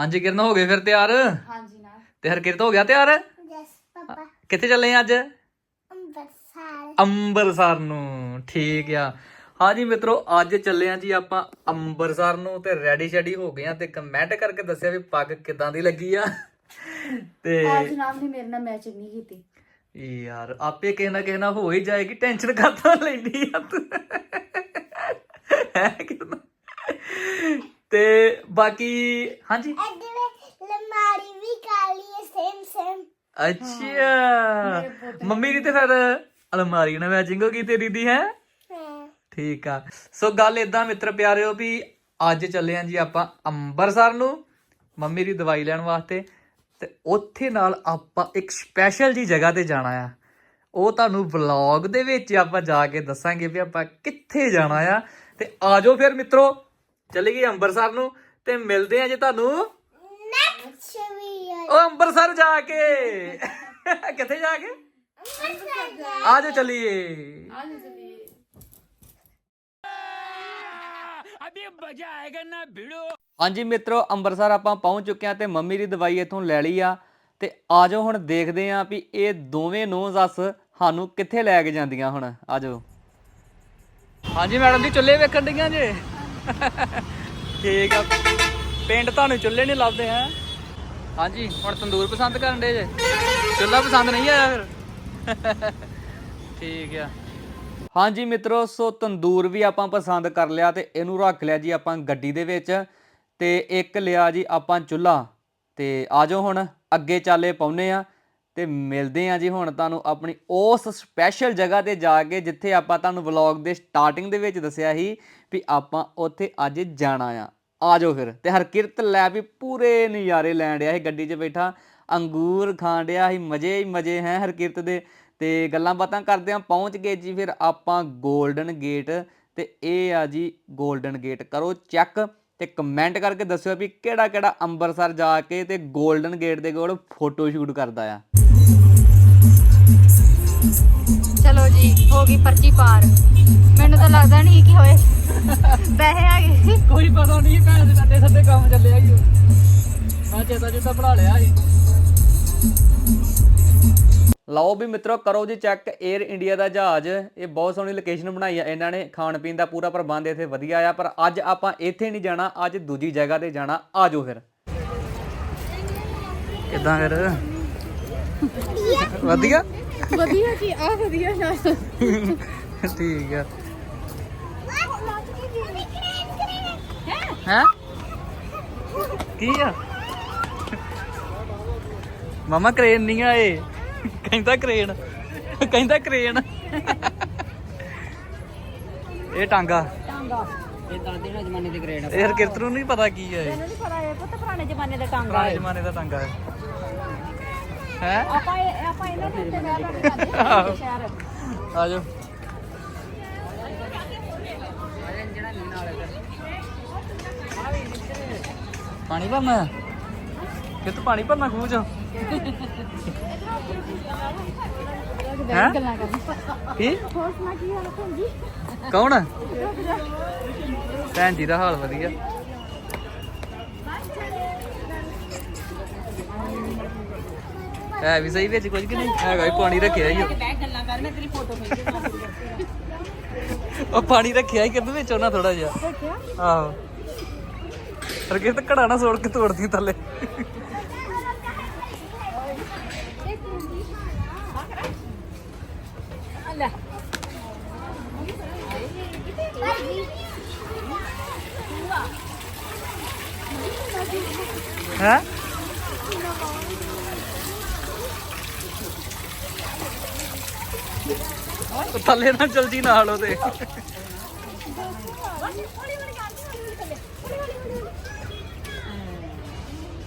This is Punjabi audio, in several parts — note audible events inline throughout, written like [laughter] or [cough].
ਹਾਂਜੀ ਕਿਰਨ ਹੋ ਗਏ ਫਿਰ ਤਿਆਰ? ਹਾਂਜੀ ਨਾ ਤੇ ਹਰਕਿਰਤ ਹੋ ਗਿਆ ਤਿਆਰ? ਯਸ ਪਾਪਾ। ਕਿੱਥੇ ਚੱਲੇ ਆ ਅੱਜ? ਅੰਬਰਸਰ। ਅੰਬਰਸਰ ਨੂੰ। ਠੀਕ ਆ। ਹਾਂਜੀ ਮਿੱਤਰੋ ਅੱਜ ਚੱਲੇ ਆ ਜੀ ਆਪਾਂ ਅੰਬਰਸਰ ਨੂੰ ਤੇ ਰੈਡੀ ਸ਼ੈਡੀ ਹੋ ਗਏ ਆ ਤੇ ਕਮੈਂਟ ਕਰਕੇ ਦੱਸਿਆ ਵੀ ਪੱਗ ਕਿਦਾਂ ਦੀ ਲੱਗੀ ਆ। ਤੇ ਆ ਜਨਾਬ ਨੇ ਮੇਰੇ ਨਾਲ ਮੈਚਿੰਗ ਨਹੀਂ ਕੀਤੀ। ਯਾਰ ਆਪੇ ਕਿਸੇ ਨਾ ਕਿਸੇ ਨਾਲ ਹੋ ਹੀ ਜਾਏਗੀ ਟੈਨਸ਼ਨ ਕਾਹਤੋਂ ਲੈਂਦੀ ਆ ਤੂੰ? ਹੈ ਕਿਰਨ? ਤੇ ਬਾਕੀ ਹਾਂਜੀ? ਲਮਾਰੀ ਵੀ ਕਾਲੀ ਹੈ ਸੇਮ ਸੇਮ ਅੱਛਾ। ਮੰਮੀ ਦੀ ਤੇ ਫਿਰ ਅਲਮਾਰੀ ਨਾਲ ਮੈਚਿੰਗ ਹੋ ਗਈ ਤੇਰੀ ਦੀ ਹੈ? ਹਾਂ। ਠੀਕ ਆ। ਸੋ ਗੱਲ ਇਦਾਂ ਮਿੱਤਰ ਪਿਆਰਿਓ ਵੀ ਅੱਜ ਚੱਲੇ ਆਂ ਜੀ ਆਪਾਂ ਅੰਬਰਸਰ ਨੂੰ ਮੰਮੀ ਦੀ ਦਵਾਈ ਲੈਣ ਵਾਸਤੇ। ਤੇ ਉੱਥੇ ਨਾਲ ਆਪਾਂ ਇੱਕ ਸਪੈਸ਼ਲ ਜੀ ਜਗ੍ਹਾ ਤੇ ਜਾਣਾ ਆ। ਉਹ ਤੁਹਾਨੂੰ ਵਲੌਗ ਦੇ ਵਿੱਚ ਆਪਾਂ ਜਾ ਕੇ ਦੱਸਾਂਗੇ ਵੀ ਆਪਾਂ ਕਿੱਥੇ ਜਾਣਾ ਆ। ਤੇ ਆਜੋ ਫਿਰ ਮਿੱਤਰੋ। ਚੱਲੇ ਗਏ ਅੰਬਰਸਰ ਨੂੰ ਤੇ ਮਿਲਦੇ ਆ ਜੀ ਤੁਹਾਨੂੰ। ਨੈਕਸਟ ਵੀਡੀਓ ਉਹ ਅੰਬਰਸਰ ਜਾ ਕੇ। ਕਿੱਥੇ ਜਾ ਕੇ? ਅੰਬਰਸਰ ਆਜੋ ਚੱਲੀਏ। ਆ ਜੀ ਚਲੀਏ। ਹਾਂਜੀ ਮਿੱਤਰੋ ਅੰਮ੍ਰਿਤਸਰ ਆਪਾਂ ਪਹੁੰਚ ਚੁੱਕੇ ਆ ਤੇ ਮੰਮੀ ਦੀ ਦਵਾਈ ਇੱਥੋਂ ਲੈ ਲਈ ਆ। ਤੇ ਆਜੋ ਹੁਣ ਦੇਖਦੇ ਆ ਵੀ ਇਹ ਦੋਵੇਂ ਨੋਂ ਜੱਸ ਸਾਨੂੰ ਕਿੱਥੇ ਲੈ ਕੇ ਜਾਂਦੀਆਂ ਹੁਣ। ਆਜੋ ਹਾਂਜੀ ਮੈਡਮ ਜੀ ਚੁੱਲ੍ਹੇ ਵੇਖਣ ਡੀਆਂ ਜੇ? [laughs] ਠੀਕ ਆ। ਪਿੰਡ ਤੁਹਾਨੂੰ ਚੁੱਲ੍ਹੇ ਨਹੀਂ ਲੱਭਦੇ, ਹੈ? ਹਾਂਜੀ, ਹੁਣ ਤੰਦੂਰ ਪਸੰਦ ਕਰਨ ਦੇ ਜੇ? ਚੁੱਲ੍ਹਾ ਪਸੰਦ ਨਹੀਂ ਆਇਆ ਫਿਰ? [laughs] ਠੀਕ ਆ। ਹਾਂਜੀ ਮਿੱਤਰੋ, ਸੋ ਤੰਦੂਰ ਵੀ ਆਪਾਂ ਪਸੰਦ ਕਰ ਲਿਆ ਤੇ ਇਹਨੂੰ ਰੱਖ ਲਿਆ ਜੀ ਆਪਾਂ ਗੱਡੀ ਦੇ ਵਿੱਚ ਤੇ ਇੱਕ ਲਿਆ ਜੀ ਆਪਾਂ ਚੁੱਲ੍ਹਾ। ਤੇ ਆਜੋ ਹੁਣ, ਅੱਗੇ ਚਾਲੇ ਪਾਉਨੇ ਆ ਤੇ ਮਿਲਦੇ ਆ ਜੀ ਹੁਣ ਤੁਹਾਨੂੰ ਆਪਣੀ ਉਸ ਸਪੈਸ਼ਲ ਜਗ੍ਹਾ ਤੇ ਜਾ ਕੇ, ਜਿੱਥੇ ਆਪਾਂ ਤੁਹਾਨੂੰ ਵਲੌਗ ਦੇ ਸਟਾਰਟਿੰਗ ਦੇ ਵਿੱਚ ਦੱਸਿਆ ਸੀ ਵੀ ਆਪਾਂ ਉੱਥੇ ਅੱਜ ਜਾਣਾ ਆ। ਆਜੋ ਫਿਰ ਤੇ ਹਰਕਿਰਤ ਲੈ ਵੀ ਪੂਰੇ ਨਜ਼ਾਰੇ ਲੈਣ ਡਿਆ ਸੀ ਗੱਡੀ 'ਚ ਬੈਠਾ। ਅੰਗੂਰ ਖਾਣ ਡਿਆ ਸੀ, ਮਜ਼ੇ ਹੀ ਮਜ਼ੇ ਹੈ ਹਰਕਿਰਤ ਦੇ। ਤੇ ਗੱਲਾਂ ਬਾਤਾਂ ਕਰਦੇ ਆ ਪਹੁੰਚ ਗਏ ਜੀ ਫਿਰ ਆਪਾਂ 골ਡਨ ਗੇਟ ਤੇ ਇਹ ਆ ਜੀ 골ਡਨ ਗੇਟ ਕਰੋ ਚੈੱਕ ਤੇ ਕਮੈਂਟ ਕਰਕੇ ਦੱਸਿਓ ਵੀ ਕਿਹੜਾ ਕਿਹੜਾ ਅੰਮ੍ਰਿਤਸਰ ਜਾ ਕੇ ਤੇ 골ਡਨ ਗੇਟ ਦੇ ਕੋਲ ਫੋਟੋ ਸ਼ੂਟ ਕਰਦਾ ਆ। ਚਲੋ ਜੀ ਹੋ ਗਈ ਪਰਚੀ ਪਾਰ। ਮੈਨੂੰ ਤਾਂ ਲੱਗਦਾ ਨਹੀਂ ਕਿ ਹੋਏ। ਬਹਿ ਆ ਗਏ। ਕੋਈ ਪਤਾ ਨਹੀਂ ਭੈਣ ਦੇ ਸਾਡੇ ਸਾਡੇ ਕੰਮ ਚੱਲਿਆ ਹੀ ਮੈਂ ਚੇਤਾ ਚੇਤਾ ਪੜਾ ਲਿਆ ਸੀ। ਲਓ ਵੀ ਮਿੱਤਰੋ ਕਰੋ ਜੀ ਚੈੱਕ 에ਅਰ ਇੰਡੀਆ ਦਾ ਜਹਾਜ਼। ਇਹ ਬਹੁਤ ਸੋਹਣੀ ਲੋਕੇਸ਼ਨ ਬਣਾਈ ਆ ਇਹਨਾਂ ਨੇ। ਖਾਣ ਪੀਣ ਦਾ ਪੂਰਾ ਪ੍ਰਬੰਧ ਇੱਥੇ ਵਧੀਆ ਆ ਪਰ ਅੱਜ ਆਪਾਂ ਇੱਥੇ ਨਹੀਂ ਜਾਣਾ ਅੱਜ ਦੂਜੀ ਜਗ੍ਹਾ ਤੇ ਜਾਣਾ। ਆਜੋ ਫਿਰ। ਕਿੱਦਾਂ ਫਿਰ? ਵਧੀਆ। ਵਧੀਆ ਜੀ ਆ ਵਧੀਆ ਨਾ ਠੀਕ ਆ। ਹੈ? ਕੀ ਆ? ਮਮਾ ਕ੍ਰੇਨ ਨਹੀਂ ਆਏ। ਕਹਿੰਦਾ ਕ੍ਰੇਨ। ਕਹਿੰਦਾ ਕ੍ਰੇਨ। ਇਹ ਟਾਂਗਾ। ਇਹ ਦਾਦੇ ਨਾਲ ਜ਼ਮਾਨੇ ਦੇ ਗ੍ਰੇਡ ਇਹ ਹਰਕਿਰਤ ਨੂੰ ਨਹੀਂ ਪਤਾ ਕੀ ਹੈ ਇਹ। ਨਹੀਂ ਪਤਾ ਇਹ ਪੁੱਤ ਪੁਰਾਣੇ ਜ਼ਮਾਨੇ ਦਾ ਟਾਂਗਾ ਪੁਰਾਣੇ ਜ਼ਮਾਨੇ ਦਾ ਟਾਂਗਾ ਹੈ। ਹੈ? ਆਪਾਂ ਇਹ- ਆਪਾਂ ਇਹਨਾਂ ਦੇ ਉੱਤੇ ਬਹਿ ਬਹਿ ਕੇ ਆਹੋ। ਜਾਂਦੇ ਸ਼ਹਿਰ। ਆਜੋ ਪਾਣੀ ਭਰਨਾ ਕਿ ਤੂੰ ਪਾਣੀ ਭਰਨਾ ਖੂਹ ਚ? ਹੈਂ? ਗੱਲਾਂ ਕਰਨ ਕੀ? ਹੋਰ ਸੁਣਾ ਕੀ ਹਾਲ ਹੈ ਜੀ? ਕੌਣ ਭੈਣ ਜੀ ਦਾ ਹਾਲ ਵਧੀਆ। ਹੈ ਵੀ ਸਹੀ ਵਿੱਚ ਕੁਝ ਕਿ ਨਹੀਂ? ਹੈਗਾ ਹੀ ਪਾਣੀ ਰੱਖਿਆ ਹੀ ਉਹ। ਬੈਠ ਗੱਲਾਂ ਕਰ ਮੈਂ ਤੇਰੀ ਫੋਟੋ ਖਿੱਚ ਉਹ ਪਾਣੀ ਰੱਖਿਆ ਹੀ ਕਿੰਨੇ ਵਿੱਚ ਉਹਨਾਂ ਥੋੜਾ ਜਿਹਾ। ਆਹੋ। ਪਰ ਕਿ ਤਾਂ ਘੜਾ ਨਾ ਸੋੜ ਕੇ ਤੋੜਦੀ ਥੱਲੇ। ਹੈ? ਥੱਲੇ ਨਾ ਨਾਲ ਉਹਦੇ।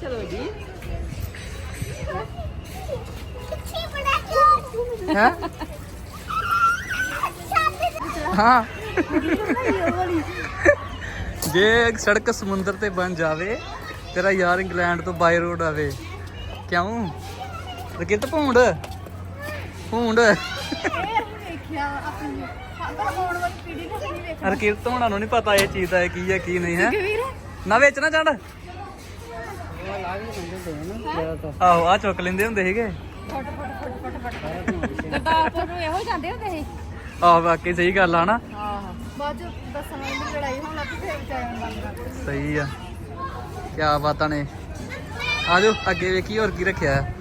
ਚਲੋ ਜੀ। ਹੈ? ਹਾਂ। ਜੇ ਸੜਕ ਸਮੁੰਦਰ ਤੇ ਬਣ ਜਾਵੇ ਤੇਰਾ ਯਾਰ ਇੰਗਲੈਂਡ ਤੋਂ ਬਾਈ ਰੋਡ ਆਵੇ। ਕਿਉਂ? ਰਕਿਤ ਭੂੰਡ। ਭੂੰਡ। ਦੇਖਿਆ ਆਪਣੀ ਪਰ ਆਉਣ ਵਾਲੀ ਪੀੜ੍ਹੀ ਨੂੰ ਨਹੀਂ ਵੇਖ ਰਕਿਤ ਹੋਣਾ ਨੂੰ ਨਹੀਂ ਪਤਾ ਇਹ ਚੀਜ਼ ਦਾ ਇਹ ਕੀ ਹੈ ਕੀ ਨਹੀਂ ਹੈ। ਵੀਰ। ਨਾ ਵਿੱਚ ਨਾ ਚੜ ਆਹੋ ਆ ਚੁੱਕ ਲੈਂਦੇ ਹੁੰਦੇ ਸੀਗੇ। ਫਟ ਫਟ ਫਟ ਫਟ ਫਟ। ਗੁਰਦਾਸਪੁਰ ਨੂੰ ਇਹੋ ਜਾਂਦੇ ਹੁੰਦੇ ਸੀ। ਆਹ ਵਾਕਈ ਸਹੀ ਗੱਲ ਆ ਨਾ। ਆਹੋ ਬਾਅਦ ਚ ਦੱਸਣ ਵਾਲੀ ਦੀ ਲੜਾਈ ਹੋਣ ਲੱਗ ਪਈ ਫਿਰ ਵਿਚਾਰਿਆਂ ਨੂੰ ਬੰਦ ਕਰ ਸਹੀ ਆ। ਕੀ ਬਾਤਾਂ ਨੇ। ਆਜੋ ਅੱਗੇ ਵੇਖੀ ਹੋਰ ਕੀ ਰੱਖਿਆ ਹੈ।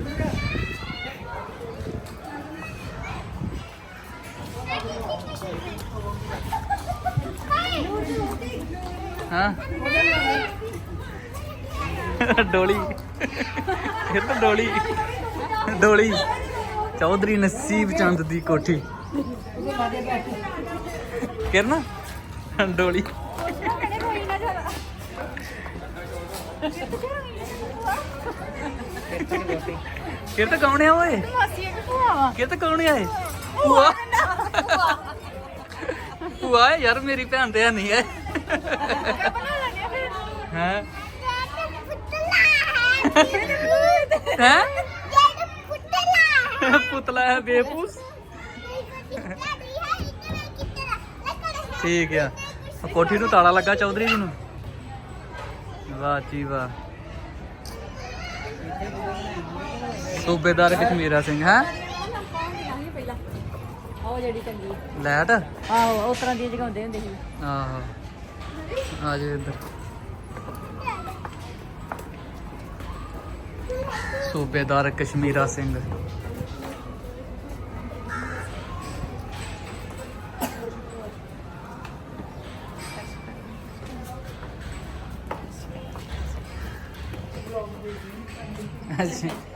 ਹਾਂ। ਡੋਲੀ। ਇਹ ਤਾਂ ਡੋਲੀ। ਡੋਲੀ। ਚੌਧਰੀ ਨਸੀਬ ਚੰਦ ਦੀ ਕੋਠੀ। ਕਿਰਨ ਡੋਲੀ। ਕਿਰਤ ਕੌਣ ਆ ਓਏ? ਮਾਸੀ ਇੱਕ ਭੂਆ ਵਾ? ਕਿਰਤ ਕੌਣ ਆ ਇਹ ਭੂਆ। ਭੂਆ ਹੈ, ਯਾਰ ਮੇਰੀ ਭੈਣ ਤੇ ਨਹੀਂ ਹੈ। ਬਣਾ ਹੈ? ਹੈ? ਪੁਤਲਾ ਹੈ ਬੇਪੂਸ ਠੀਕ ਆ ਕੋਠੀ ਨੂੰ ਤਾਲਾ ਲੱਗਾ ਚੌਧਰੀ ਜੀ ਨੂੰ। ਵਾਹ ਜੀ ਵਾਹ। ਸੂਬੇਦਾਰ ਕਸ਼ਮੀਰਾ ਸਿੰਘ, ਹੈ? ਉਹ ਜਿਹੜੀ ਚੰਗੀ ਲੈਟ? ਆਹੋ ਉਸ ਤਰ੍ਹਾਂ ਦੀ ਜਗਾਉਂਦੇ ਹੁੰਦੇ ਸੀ। ਆਹੋ। ਆ ਜਾ ਇੱਧਰ। ਸੂਬੇਦਾਰ ਕਸ਼ਮੀਰਾ ਸਿੰਘ। ਅੱਛਾ।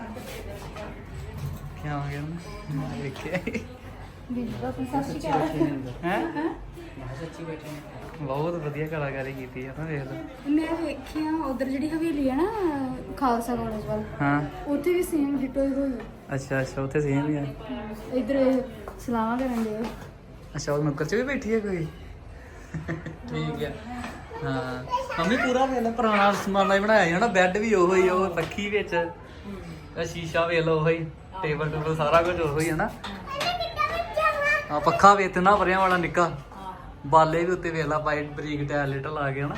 ਹੈ? ਸੱਚੀ ਬੈਠੇ ਨੇ। ਬਹੁਤ ਵਧੀਆ ਕਲਾਕਾਰੀ ਕੀਤੀ ਆ ਨਾ ਵੇਖ ਲਓ। ਮੈਂ ਵੇਖਿਆ ਉਧਰ ਜਿਹੜੀ ਹਵੇਲੀ ਹੈ ਨਾ ਖਾਲਸਾ ਕਾਲਜ ਵੱਲ ਹਾਂ। ਉੱਥੇ ਵੀ ਸੇਮ ਡਿਟੋ ਹੀ ਹੋਈ ਅੱਛਾ ਅੱਛਾ ਉੱਥੇ ਸੇਮ ਹੀ ਆ। ਇਧਰ ਸਲਾਮਾਂ ਕਰਨ ਦੇ। ਅੱਛਾ ਉਹ ਨੁੱਕਰ 'ਚ ਵੀ ਬੈਠੀ ਹੈ ਕੋਈ? ਠੀਕ ਹੈ ਹਾਂ। ਮੰਮੀ ਪੂਰਾ ਵੇਲਾ ਪੁਰਾਣਾ ਸਮਾਨਾ ਹੀ ਬਣਾਇਆ ਹੈ ਨਾ ਬੈੱਡ ਵੀ ਉਹੋ ਹੀ ਉਹ ਪੱਖੀ ਵਿੱਚ ਸ਼ੀਸ਼ਾ ਵੇਖ ਲਓ ਉਹੀ ਟੇਬਲ ਟੂਬਲ ਸਾਰਾ ਕੁਝ ਉਹੋ ਹੀ ਹੈ। ਨਾ ਆ ਪੱਖਾ ਵੇ ਨਾ ਵਰਿਆਂ ਵਾਲਾ ਨਿੱਕਾ। ਬਾਲੇ ਵੀ ਉੱਤੇ ਵੇਖ ਲਾ ਪਾਈਟ ਬਰੀਕ ਟੈਲੇਟ ਲਾ ਕੇ ਹਨਾ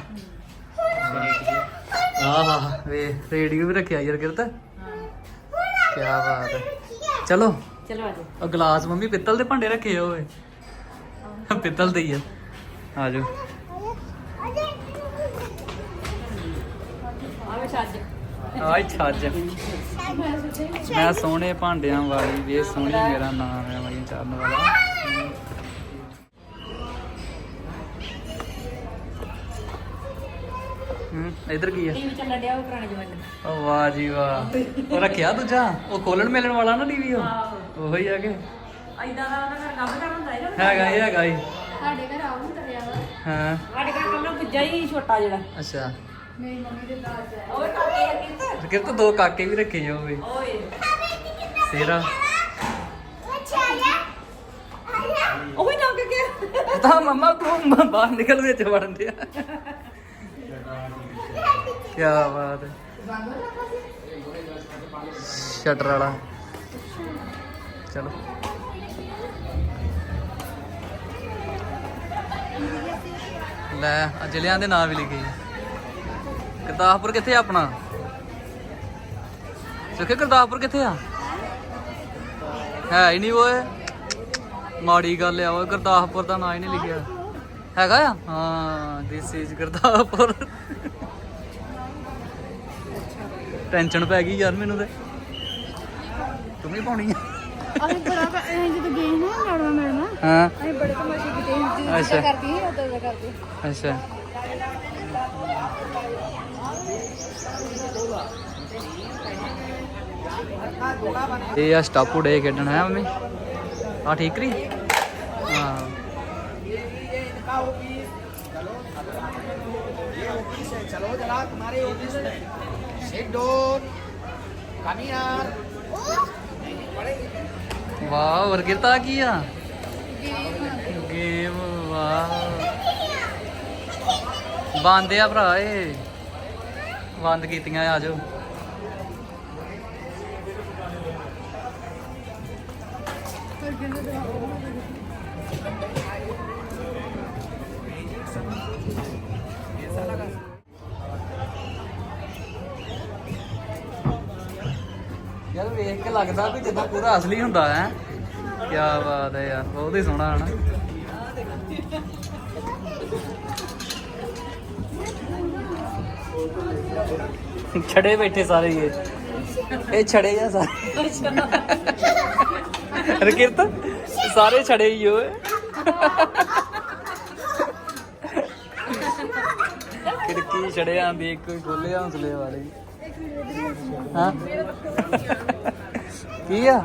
ਆਹ ਆਹ ਵੇ ਰੇਡੀਓ ਵੀ ਰੱਖਿਆ ਯਾਰ ਕਿਰਤ। ਕੀ ਬਾਤ ਹੈ। ਚਲੋ। ਚਲੋ ਆਜੋ ਉਹ ਗਲਾਸ ਮੰਮੀ ਪਿੱਤਲ ਦੇ ਭਾਂਡੇ ਰੱਖੇ ਹੋਏ ਪਿੱਤਲ ਦੇ ਹੀ ਆ। ਆ ਜਾਓ। ਆਵੇ ਛੱਜ। ਆਈ ਛੱਜ। ਮੈਂ ਸੋਹਣੇ ਭਾਂਡਿਆਂ ਵਾਲੀ ਵੇ ਸੋਹਣੀ ਮੇਰਾ ਨਾਮ ਹੈ ਵਾਲੀ ਚਰਨ ਵਾਲਾ। ਇਧਰ ਕੀ ਆ? ਟੀਵੀ ਚੱਲਣ ਡਿਆ ਉਹ ਪੁਰਾਣੇ ਜ਼ਮਾਨੇ ਦਾ। ਓ ਵਾਹ ਜੀ ਵਾਹ। ਉਹ ਰੱਖਿਆ ਦੂਜਾ? ਉਹ ਖੋਲਣ ਮੇਲਣ ਵਾਲਾ ਨਾ ਟੀਵੀ ਉਹ? ਉਹੀ ਆ ਕੇ? ਐਦਾਂ ਦਾ ਉਹਨਾਂ ਦਾ ਕੰਮ ਕਰ ਹੁੰਦਾ ਹੈ ਹੈਗਾ ਹੀ ਹੈਗਾ ਹੀ ਸਾਡੇ ਘਰ ਆਉਂ ਤਰਿਆ ਵਾ। ਹਾਂ। ਸਾਡੇ ਘਰ ਕੱਲਾ ਪੁੱਜਾ ਹੀ ਛੋਟਾ ਜਿਹੜਾ। ਅੱਛਾ। ਮੇਰੀ ਮੰਮੀ ਦੇ ਦਾਜ ਹੈ। ਓਏ ਕਾਕੇ ਆ ਕਿੱਥੇ ਕਿਰ ਤਾਂ ਦੋ ਕਾਕੇ ਵੀ ਰੱਖੇ ਜੋ ਵੀ। ਓਏ। ਤੇਰਾ। ਉਹ ਵੀ ਨਾ ਕੇ ਤਾਂ ਮਮਾ ਤੂੰ ਬਾਹਰ ਨਿਕਲ ਵਿੱਚ ਵੜਨ ਦਿਆ ਕੀ ਬਾਤ ਹੈ। ਸ਼ਟਰ ਵਾਲਾ। ਚਲੋ। ਲੈ ਆ ਜ਼ਿਲ੍ਹਿਆਂ ਦੇ ਨਾਂ ਵੀ ਲਿਖੇ। ਗੁਰਦਾਸਪੁਰ ਕਿੱਥੇ ਆ ਆਪਣਾ? ਸੁਖੇ, ਗੁਰਦਾਸਪੁਰ ਕਿੱਥੇ ਆ? ਹੈ ਹੀ ਨਹੀਂ ਓਏ। ਮਾੜੀ ਗੱਲ ਆ ਓਏ, ਗੁਰਦਾਸਪੁਰ ਦਾ ਨਾਂ ਹੀ ਨਹੀਂ ਲਿਖਿਆ। ਹੈਗਾ ਆ? ਹਾਂ ਦਿਸ ਇਜ਼ ਗੁਰਦਾਸਪੁਰ। ਟੈਨਸ਼ਨ ਪੈ ਗਈ ਯਾਰ ਮੈਨੂੰ ਤੇ ਤੂੰ ਵੀ ਪਾਉਣੀ ਆ ਅਸੀਂ ਬੜਾ ਅਸੀਂ ਜਦੋਂ ਗਏ ਨਾ ਮੈਡਮ ਮੈਡਮ ਹਾਂ ਅਸੀਂ ਬੜੇ ਤਮਾਸ਼ੇ ਕੀਤੇ ਅੱਛਾ। ਸੀ ਕਰਦੀ ਸੀ ਉਦੋਂ ਦਾ ਕਰਦੀ ਅੱਛਾ ਇਹ ਆ ਸਟਾਪੂ ਡੇ ਖੇਡਣ ਹੈ ਮੰਮੀ ਆ ਠੀਕ ਰੀ ਹਾਂ चलो जरा तुम्हारे ऑफिस में ਵਾਹ ਵਰਗੇ ਤਾਂ ਕੀ ਆ ਗੇਮ ਵਾਹ ਬੰਦ ਆ ਭਰਾ ਏ ਬੰਦ ਕੀਤੀਆਂ ਆਜੋ ਵੇਖ ਕੇ ਲੱਗਦਾ ਵੀ ਜਿੱਦਾਂ ਪੂਰਾ ਅਸਲੀ ਹੁੰਦਾ ਹੈ। ਕੀ ਬਾਤ ਹੈ ਯਾਰ, ਬਹੁਤ ਹੀ ਸੋਹਣਾ ਹਨਾ। ਛੜੇ ਬੈਠੇ ਸਾਰੇ ਇਹ। ਇਹ ਛੜੇ ਆ ਸਾਰੇ। ਰਕਿਰਤ, ਸਾਰੇ ਛੜੇ ਹੀ ਓਏ। ਖਿੜਕੀ ਛੜਿਆਂ ਦੀ ਕੋਈ ਖੋਲੇ ਹੌਸਲੇ ਵਾਲੀ। ਹਾਂ। ਕੀ ਆ?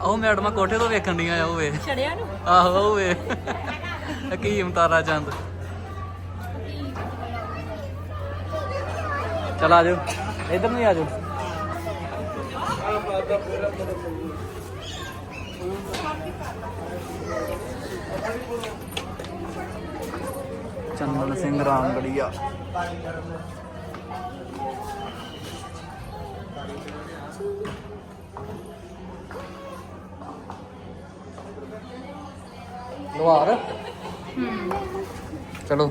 ਉਹ ਮੈਡਮਾਂ ਕੋਠੇ ਤੋਂ ਵੇਖਣ ਡੀਆਂ ਆ ਉਹ ਵੇ। ਛੜਿਆ ਨੂੰ? ਆਹੋ ਉਹ ਵੇ। ਹਕੀਮ ਤਾਰਾ ਚੰਦ। ਚਲ ਆ ਜਾਓ। ਇਧਰ ਨੂੰ ਆ ਜਾਓ। ਚੰਦਨ ਸਿੰਘ ਰਾਮਗੜੀਆ। ਲੋਹਾਰ ਚਲੋ।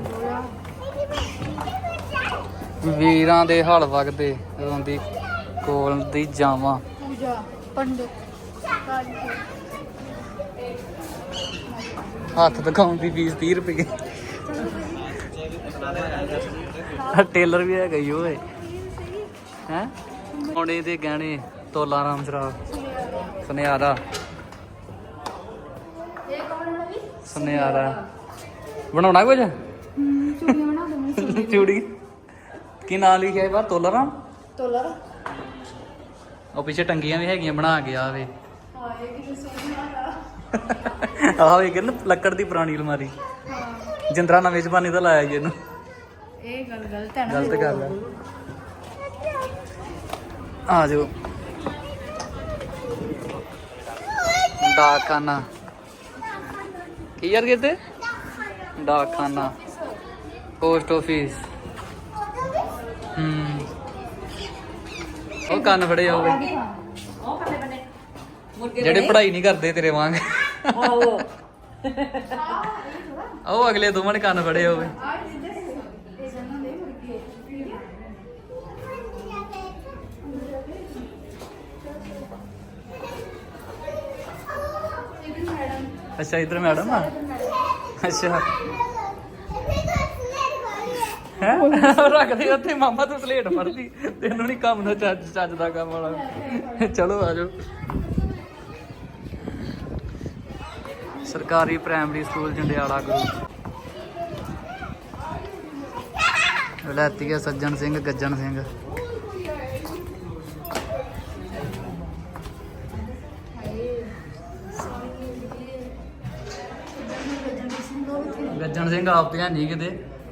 ਵੀਰਾਂ ਦੇ ਹਲ ਵਗਦੇ ਰੋਂਦੀ ਕੋਲ ਦੀ ਜਾਵਾਂ। ਪੂਜਾ ਪੰਡਤ ਹੱਥ ਦਿਖਾਉਣ ਦੀ ਫੀਸ 30 ਰੁਪਏ। ਆ ਟੇਲਰ ਵੀ ਹੈਗਾ ਹੀ ਓਏ ਹੈ? ਮੁੰਡੇ ਦੇ ਗਹਿਣੇ ਤੋਲਾ ਰਾਮ ਸ਼ਰਾਬ ਸੁਨਿਆਰਾ। ਸੁਨਿਆਰਾ ਬਣਾਉਣਾ ਕੁਝ? ਚੂੜੀਆਂ ਬਣਾ ਦਵਾਂ ਚੂੜੀ। ਕੀ ਨਾਂ ਲਿਖਿਆ ਹੈ ਬਾਹਰ ਤੋਲਾ ਰਾਮ ਤੋਲਾ ਉਹ ਪਿੱਛੇ ਟੰਗੀਆਂ ਵੀ ਹੈਗੀਆਂ ਬਣਾ ਕੇ ਆਵੇ ਹਾਏ ਕਿ ਸੋਹਣਾ ਆਹ ਵੇ ਕਹਿੰਦਾ ਲੱਕੜ ਦੀ ਪੁਰਾਣੀ ਅਲਮਾਰੀ। ਜਿੰਦਰਾ ਨਵੇਂ ਜ਼ਮਾਨੇ ਦਾ ਲਾਇਆ ਜੀ ਇਹਨੂੰ। ਇਹ ਗੱਲ ਗਲਤ ਹੈ ਨਾ। ਗਲਤ ਗੱਲ ਹੈ ਆ ਜਾਓ। ਡਾਕਖਾਨਾ। ਕੀ ਯਾਰ ਕਿਤੇ? ਡਾਕਖਾਨਾ। Post office. ਹੂੰ। ਉਹ ਕੰਨ ਫੜੇ ਹੋਵੇ ਜਿਹੜੇ ਪੜ੍ਹਾਈ ਨਹੀਂ ਕਰਦੇ ਤੇਰੇ ਵਾਂਗ। ਉਹ ਅਗਲੇ ਦੋਵਾਂ ਨੇ ਕੰਨ ਫੜੇ ਹੋਵੇ ਅੱਛਾ, ਇਧਰ ਮੈਡਮ ਆ? ਅੱਛਾ। ਹੈ? ਰੱਖਦੇ ਉੱਥੇ, ਮਾਮਾ ਤੂੰ ਸਲੇਟ ਫੜਦੀ। ਤੈਨੂੰ ਨਹੀਂ ਕੰਮ ਦਾ ਚੱਜ ਚੱਜ ਦਾ ਕੰਮ ਵਾਲਾ। ਚਲੋ, ਆ ਜਾਓ। ਸਰਕਾਰੀ ਪ੍ਰਾਇਮਰੀ ਸਕੂਲ, ਜੰਡਿਆਲਾ ਗੁਰੂ ਲੈਤੀ ਵਲੈਤੀਆ ਸੱਜਣ ਸਿੰਘ, ਗੱਜਣ ਸਿੰਘ। ਸਿੰਘ ਆਪ ਨਹੀਂ ਕਿਤੇ।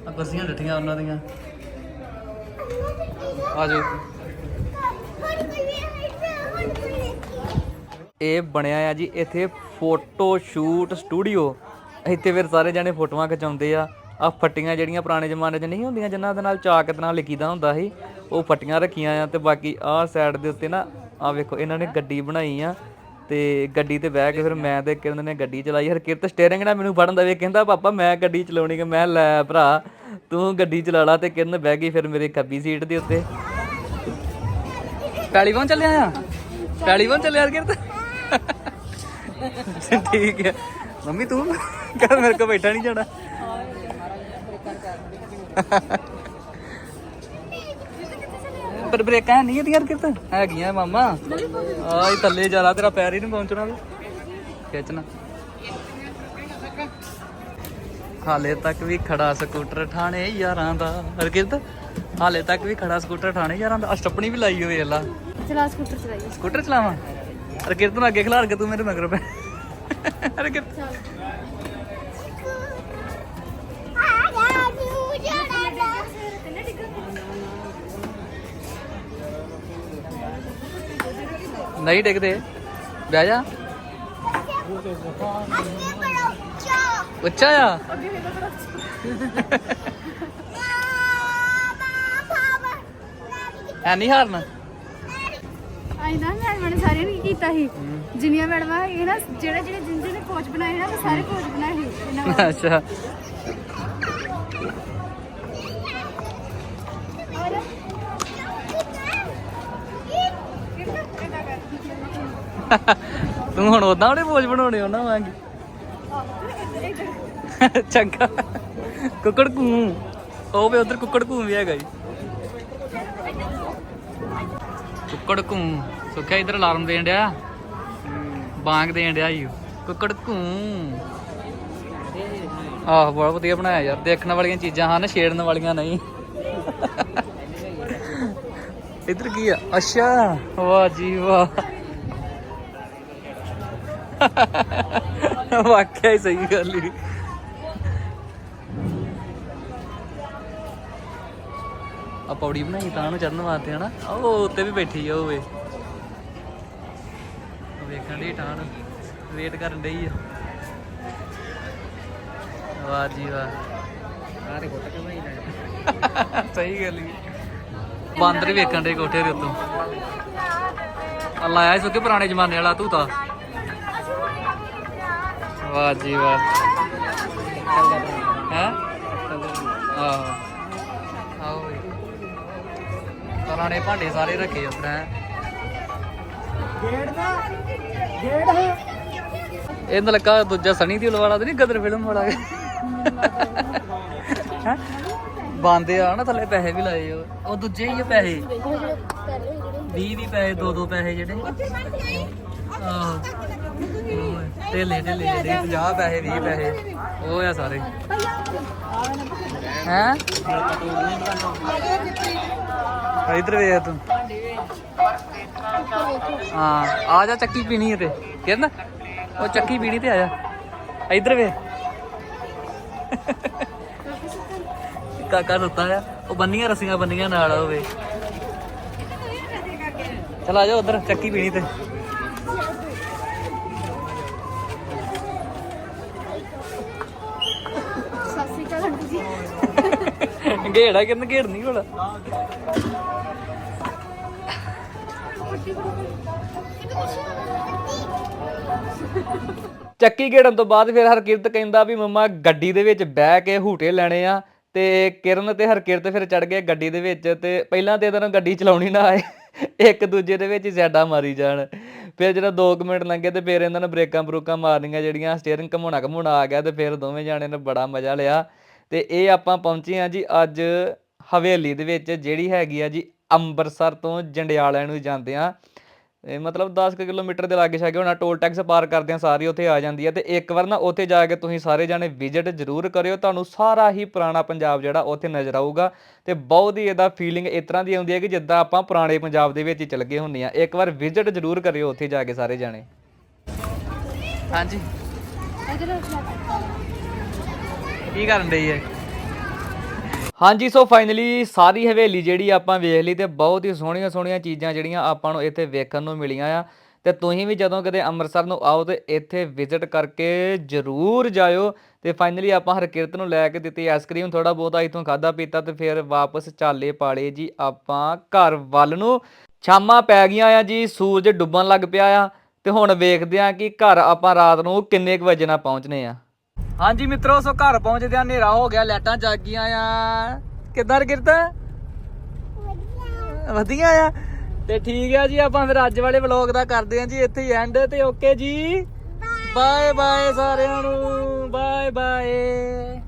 ਆ ਕੁਰਸੀਆਂ ਡੱਠੀਆਂ ਉਹਨਾਂ ਦੀਆਂ। ਆ ਜਾਓ। ਇਹ ਬਣਿਆ ਆ ਜੀ ਇੱਥੇ ਫੋਟੋ ਸ਼ੂਟ ਸਟੂਡੀਓ। ਇੱਥੇ ਫਿਰ ਸਾਰੇ ਜਣੇ ਫੋਟੋਆਂ ਖਿਚਾਉਂਦੇ ਆ। ਆ ਫੱਟੀਆਂ ਜਿਹੜੀਆਂ ਪੁਰਾਣੇ ਜ਼ਮਾਨੇ 'ਚ ਨਹੀਂ ਹੁੰਦੀਆਂ, ਜਿਨ੍ਹਾਂ ਦੇ ਨਾਲ ਚਾਕ ਦੇ ਨਾਲ ਲਿਖੀਦਾ ਹੁੰਦਾ ਸੀ, ਉਹ ਫੱਟੀਆਂ ਰੱਖੀਆਂ ਆ ਤੇ ਬਾਕੀ ਆਹ ਸਾਈਡ ਦੇ ਉੱਤੇ ਨਾ ਆ ਵੇਖੋ, ਇਹਨਾਂ ਨੇ ਗੱਡੀ ਬਣਾਈ ਆ। ਤੇ ਗੱਡੀ ਤੇ ਬਹਿ ਕੇ ਫਿਰ ਮੈਂ ਤੇ ਕਿਰਨ ਨੇ ਗੱਡੀ ਚਲਾਈ। ਹਰਕਿਰਤ ਸਟੀਅਰਿੰਗ ਨਾਲ ਮੈਨੂੰ ਫੜਨ ਦਾ ਵੇ ਕਹਿੰਦਾ ਪਾਪਾ ਮੈਂ ਗੱਡੀ ਚਲਾਉਣੀ ਕਿ ਮੈਂ ਲੈ ਭਰਾ ਤੂੰ ਗੱਡੀ ਚਲਾ ਲਾ। ਤੇ ਕਿਰਨ ਬਹਿ ਗਈ ਫਿਰ ਮੇਰੇ ਖੱਬੀ ਸੀਟ ਦੇ ਉੱਤੇ। ਪਹੁੰਚ ਚੱਲਿਆ ਆ? ਪਹੁੰਚ ਚੱਲਿਆ ਹਰਕਿਰਤ? ਠੀਕ ਹੈ। ਮੰਮੀ ਤੂੰ? ਕਹ ਮੇਰੇ ਕੋ ਬੈਠਾ ਨਹੀਂ ਜਾਣਾ। ਪਰ ਬ੍ਰੇਕਾਂ ਨਹੀਂ ਇਹਦੀਆਂ ਹਰਕਿਰਤ ਹੈਗੀਆਂ ਮਾਮਾ। ਹੀ ਥੱਲੇ ਜਾਣਾ ਤੇਰਾ ਪੈਰ ਹੀ ਨਹੀਂ ਪਹੁੰਚਣਾ ਵੀ। ਖਿੱਚਣਾ। ਹਾਲੇ ਤੱਕ ਵੀ ਖੜਾ ਸਕੂਟਰ ਠਾਣੇ ਯਾਰਾਂ ਦਾ। ਹਰਕਿਰਤ ਹਾਲੇ ਤੱਕ ਵੀ ਖੜਾ ਸਕੂਟਰ ਠਾਣੇ ਯਾਰਾਂ ਦਾ। ਆ ਸਟੱਪਣੀ ਵੀ ਲਾਈ ਹੋਈ ਅੱਲਾ ਚਲਾ ਸਕੂਟਰ ਚਲਾਈਏ ਸਕੂਟਰ ਚਲਾਵਾਂ? ਹਰਕਿਰਤ ਨੂੰ ਅੱਗੇ ਖਿਲਾਰ ਕੇ ਤੂੰ ਮੇਰੇ ਮਗਰ ਪੈ ਹਰਕਿਰਤ। ਨਹੀਂ ਡਿੱਗਦੇ। ਬਹਿ ਜਾ। ਉੱਚਾ ਆ। ਐ ਨਹੀਂ ਹਾਰਨਾ। ਆਈ ਨਾ ਮੈਡਮਾਂ ਨੇ ਸਾਰਿਆਂ ਨੇ ਕੀ ਕੀਤਾ ਸੀ? ਜਿੰਨੀਆਂ ਮੈਡਮਾਂ ਹੈਗੀਆਂ ਨਾ ਜਿਹੜੇ ਜਿਹੜੇ ਜਿੰਨ ਜਿਹਨੇ ਕੋਚ ਬਣਾਏ ਨਾ ਉਹ ਸਾਰੇ ਕੋਚ ਬਣਾਏ ਸੀ। ਇਹਨਾਂ [laughs] ਵਾਸਤੇ। ਅੱਛਾ। ਤੂੰ ਹੁਣ ਉਦਾਂ ਉਹਨੇ ਪੋਜ ਬਣਾਉਣੇ ਉਹਨਾਂ ਵਾਂਗ ਚੰਗਾ। ਕੁੱਕੜ ਕੂ ਉਹ ਵੀ ਉਧਰ ਕੁੱਕੜ ਕੂ ਵੀ ਹੈਗਾ ਜੀ। ਕੁੱਕੜ ਕੂ ਸੁੱਖਿਆ ਇਧਰ ਅਲਾਰਮ ਦੇਣ ਡਿਆ। ਬਾਂਗ ਦੇਣ ਡਿਆ ਜੀ। ਕੁੱਕੜ ਕੂ ਆਹ ਬੜਾ ਵਧੀਆ ਬਣਾਇਆ ਯਾਰ। ਦੇਖਣ ਵਾਲੀਆਂ ਚੀਜ਼ਾਂ ਹਨ, ਛੇੜਨ ਵਾਲੀਆਂ ਨਹੀਂ। ਇਧਰ ਕੀ ਆ? ਅੱਛਾ। ਵਾਹ ਜੀ ਵਾਹ। ਵਾਕਿਆ ਹੀ ਸਹੀ ਗੱਲ ਹੀ ਆ ਪੌੜੀ ਬਣਾਈ ਤਾਂ ਨੂੰ ਚੜਨ ਵਾਸਤੇ ਹਨਾ? ਉਹ ਉੱਤੇ ਵੀ ਬੈਠੀ ਆ ਉਹ ਵੇ। ਵੇਖਣ ਦੀ ਠਾਣ ਵੇਟ ਕਰਨ ਡਈ ਆ। ਵਾਹ ਜੀ ਵਾਹ। ਸਾਰੇ ਕੋਟ ਕੇ ਭਾਈ ਨਾ ਸਹੀ ਗੱਲ ਹੀ ਬਾਂਦਰ ਵੇਖਣ ਦੇ ਕੋਠੇ ਦੇ ਉੱਤੋਂ। ਅੱਲਾ ਆਇਆ ਸੁੱਕੇ ਪੁਰਾਣੇ ਜ਼ਮਾਨੇ ਵਾਲਾ ਤੂੰ ਤਾਂ। ਵਾਹ ਜੀ ਵਾਹ। ਹੈ? ਆਹੋ। ਆਓ ਵੀ। ਪੁਰਾਣੇ ਭਾਂਡੇ ਸਾਰੇ ਰੱਖੇ ਉੱਪਰ ਹੈ ਗੇੜ ਦਾ ਗੇੜ ਹੈ ਇਹ ਤਾਂ ਲੱਗਾ ਦੂਜਾ ਸਣੀ ਦਿਓਲ ਵਾਲਾ ਤੇ ਨਹੀਂ ਗਦਰ ਫਿਲਮ ਵਾਲਾ। ਹੈਂ? ਬੰਦੇ ਆ ਨਾ ਥੱਲੇ ਪੈਸੇ ਵੀ ਲਾਏ ਉਹ। ਉਹ ਦੂਜੇ ਹੀ ਆ ਪੈਸੇ। 20 20 ਪੈਸੇ 2 2 ਪੈਸੇ ਜਿਹੜੇ। ਆਹੋ ਢੇਲੇ ਢੇਲੇ ਜਿਹੜੇ 50 ਪੈਸੇ 20 ਪੈਸੇ ਉਹ ਆ ਸਾਰੇ ਹੈ ਇਧਰ ਵੇਖ ਤੂੰ ਹਾਂ ਆ ਜਾ ਚੱਕੀ ਪੀਣੀ ਹੈ ਤੇ ਕਿਰਨ ਉਹ ਚੱਕੀ ਪੀਣੀ ਤੇ ਆ ਜਾ ਇਧਰ ਵੇ ਕਾਕਾ ਸੁੱਤਾ ਆ ਉਹ ਬੰਨੀਆਂ ਰਸੀਆਂ ਬੰਨੀਆਂ ਨਾਲ ਹੋਵੇ ਚਲ ਆ ਜਾ ਉਧਰ ਚੱਕੀ ਪੀਣੀ ਤੇ ਘੇੜਾ ਕਿਰਨ ਘੇੜਨੀ ਕੋਲ ਚੱਕੀ ਘੇੜਨ ਤੋਂ ਬਾਅਦ ਫਿਰ ਹਰਕਿਰਤ ਕਹਿੰਦਾ ਵੀ ਮੰਮਾ ਗੱਡੀ ਦੇ ਵਿੱਚ ਬਹਿ ਕੇ ਹੂਟੇ ਲੈਣੇ ਆ ਤੇ ਕਿਰਨ ਤੇ ਹਰਕਿਰਤ ਫਿਰ ਚੜ ਗਏ ਗੱਡੀ ਦੇ ਵਿੱਚ ਤੇ ਪਹਿਲਾਂ ਤੇ ਇਹਨਾਂ ਨੂੰ ਗੱਡੀ ਚਲਾਉਣੀ ਨਾ ਆਏ, ਇੱਕ ਦੂਜੇ ਦੇ ਵਿੱਚ ਹੀ ਮਾਰੀ ਜਾਣ। ਫਿਰ ਜਦੋਂ 2 ਮਿੰਟ ਲੰਘੇ ਤੇ ਫਿਰ ਇਹਨਾਂ ਨੂੰ ਬ੍ਰੇਕਾਂ ਬਰੂਕਾਂ ਮਾਰਨੀਆਂ ਜਿਹੜੀਆਂ ਸਟੀਅਰਿੰਗ ਘਮਾਉਣਾ ਘਮਾਉਣਾ ਆ ਗਿਆ ਤੇ ਫਿਰ ਦੋਵੇਂ ਜਾਣੇ ਨੇ ਬੜਾ ਮਜ਼ਾ ਲਿਆ। ਤੇ ਇਹ ਆਪਾਂ ਪਹੁੰਚੇ ਆ ਜੀ ਅੱਜ ਹਵੇਲੀ ਦੇ ਵਿੱਚ ਜਿਹੜੀ ਹੈਗੀ ਆ ਜੀ ਅੰਮ੍ਰਿਤਸਰ ਤੋਂ ਜੰਡਿਆਲਿਆਂ ਨੂੰ ਜਾਂਦੇ ਆ ਇਹ ਮਤਲਬ 10 ਕੁ ਕਿਲੋਮੀਟਰ ਦੇ ਲਾਗੇ ਛਾਗੇ ਹੋਣਾ ਟੋਲ ਟੈਕਸ ਪਾਰ ਕਰਦਿਆਂ ਸਾਰੀ ਉੱਥੇ ਆ ਜਾਂਦੀ ਹੈ ਤੇ ਇੱਕ ਵਾਰ ਨਾ ਉੱਥੇ ਜਾ ਕੇ ਤੁਸੀਂ ਸਾਰੇ ਜਾਣੇ ਵਿਜ਼ਿਟ ਜ਼ਰੂਰ ਕਰਿਓ ਤੁਹਾਨੂੰ ਸਾਰਾ ਹੀ ਪੁਰਾਣਾ ਪੰਜਾਬ ਜਿਹੜਾ ਉੱਥੇ ਨਜ਼ਰ ਆਊਗਾ ਤੇ ਬਹੁਤ ਹੀ ਇਹਦਾ ਫੀਲਿੰਗ ਇਸ ਤਰ੍ਹਾਂ ਦੀ ਆਉਂਦੀ ਹੈ ਕਿ ਜਿੱਦਾਂ ਆਪਾਂ ਪੁਰਾਣੇ ਪੰਜਾਬ ਦੇ ਵਿੱਚ ਹੀ ਚਲ ਗਏ ਹੁੰਦੇ ਆ ਇੱਕ ਵਾਰ ਵਿਜ਼ਿਟ ਜ਼ਰੂਰ ਕਰਿਓ ਉੱਥੇ ਜਾ ਕੇ ਸਾਰੇ ਜਾਣੇ। ਹਾਂਜੀ। ਇਧਰ ਕੀ ਕਰਨ ਡਈ ਹੈ ਹਾਂਜੀ, ਸੋ ਫਾਈਨਲੀ ਸਾਰੀ ਹਵੇਲੀ ਜਿਹੜੀ ਆਪਾਂ ਵੇਖ ਲਈ ਤੇ ਬਹੁਤ ਹੀ ਸੋਹਣੀਆਂ ਸੋਹਣੀਆਂ ਚੀਜ਼ਾਂ ਜਿਹੜੀਆਂ ਆਪਾਂ ਨੂੰ ਇੱਥੇ ਵੇਖਣ ਨੂੰ ਮਿਲੀਆਂ ਆ। ਤੇ ਤੁਸੀਂ ਵੀ ਜਦੋਂ ਕਦੇ ਅੰਮ੍ਰਿਤਸਰ ਨੂੰ ਆਓ ਤੇ ਇੱਥੇ ਵਿਜ਼ਿਟ ਕਰਕੇ ਜ਼ਰੂਰ ਜਾਇਓ। ਤੇ ਫਾਈਨਲੀ ਆਪਾਂ ਹਰਕਿਰਤ ਨੂੰ ਲੈ ਕੇ ਦਿੱਤੀ ਆਈਸਕ੍ਰੀਮ ਥੋੜਾ ਬਹੁਤਾ ਇਥੋਂ ਖਾਦਾ ਪੀਤਾ ਤੇ ਫਿਰ ਵਾਪਸ ਚਾਲੇ ਪਾਲੇ ਜੀ ਆਪਾਂ ਘਰ ਵੱਲ ਨੂੰ। ਛਾਮਾਂ ਪੈ ਗਈਆਂ ਆ ਜੀ, ਸੂਰਜ ਡੁੱਬਣ ਲੱਗ ਪਿਆ ਆ। ਤੇ ਹੁਣ ਵੇਖਦੇ ਆ ਕਿ ਘਰ ਆਪਾਂ ਰਾਤ ਨੂੰ ਕਿੰਨੇ ਕੁ ਵਜੇ ਨਾਲ ਪਹੁੰਚਨੇ ਆ। ਹਾਂਜੀ ਮਿੱਤਰੋ ਸੋ ਘਰ ਪਹੁੰਚਦੇ ਆ ਹਨੇਰਾ ਹੋ ਗਿਆ ਲਾਈਟਾਂ ਜਗ ਗਈਆਂ ਆ। ਕਿੱਦਾਂ ਕਿਰਤਾ ਵਧੀਆ। ਆ। ਤੇ ਠੀਕ ਆ ਜੀ ਆਪਾਂ ਫਿਰ ਅੱਜ ਵਾਲੇ ਵਲੌਗ ਦਾ ਕਰਦੇ ਆ ਜੀ ਇੱਥੇ ਹੀ ਐਂਡ ਤੇ ਓਕੇ ਜੀ? ਬਾਏ ਬਾਏ ਸਾਰਿਆਂ ਨੂੰ ਬਾਏ ਬਾਏ